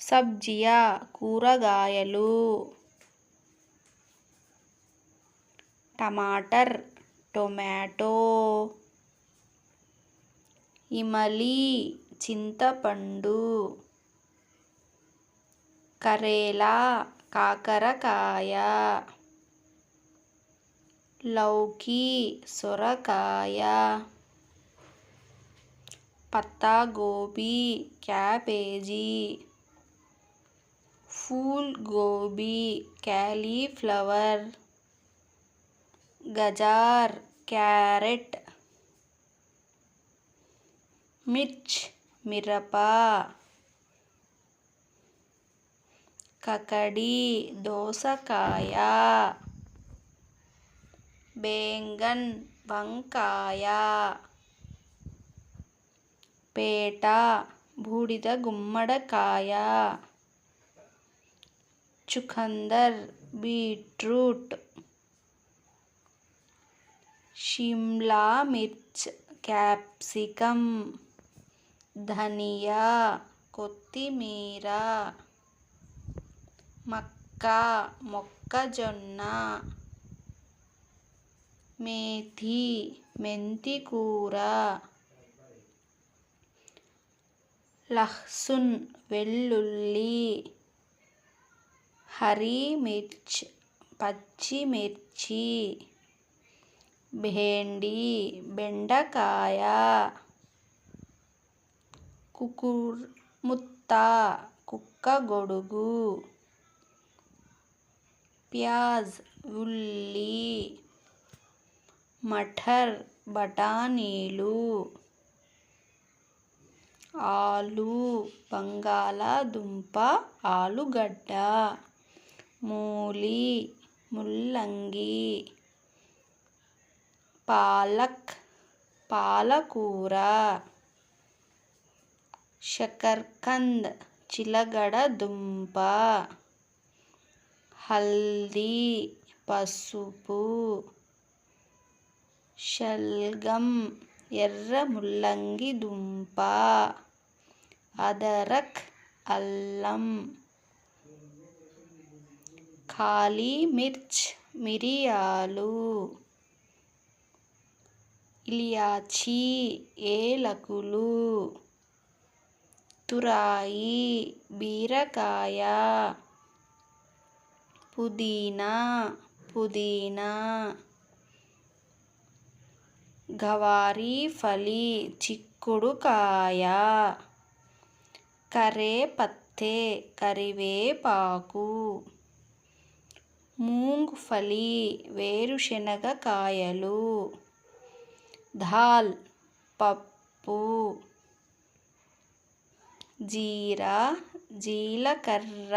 సబ్జియా కూరగాయలు. టమాటర్ టొమాటో. ఇమలి చింతపండు. కరేలా కాకరకాయ. లౌకి సొరకాయ. పత్తాగోబీ క్యాబేజీ. ఫూల్ గోబీ క్యాలీఫ్లవర్ గజార్ క్యారెట్ మిర్చ్ మిరప కకడి దోసకాయ బేంగన్ వంకాయ పేట బూడిద గుమ్మడకాయ. చుకందర్ బీట్రూట్ షిమ్లా మిర్చ్ క్యాప్సికం ధనియా కొత్తిమీర మక్క మొక్కజొన్న మేథి మెంతి కూర లహ్సున్ వెల్లుల్లి హరీ మిర్చ్ పచ్చిమిర్చి భేండి బెండకాయ కుకుర్ ముత్త కుక్కగొడుగు ప్యాజ్ ఉల్లి మటర్ బఠానీలు ఆలు బంగాళదుంప ఆలుగడ్డ మూలి ముల్లంగి పాలక్ పాలకూర షకర్కంద్ చిలగడదుంప హల్దీ పసుపు షల్గం ఎర్ర ముల్లంగి దుంప అదరక్ అల్లం. కాళీ మిర్చ్ మిరియాలు ఇలియాచి ఏలకులు తురాయి బీరకాయ పుదీనా పుదీనా గవారీఫలి చిక్కుడుకాయ కరేపత్తే కరివేపాకు మూంగ్ఫలి వేరుశనగ కాయలు దాల్ పప్పు జీరా జీలకర్ర.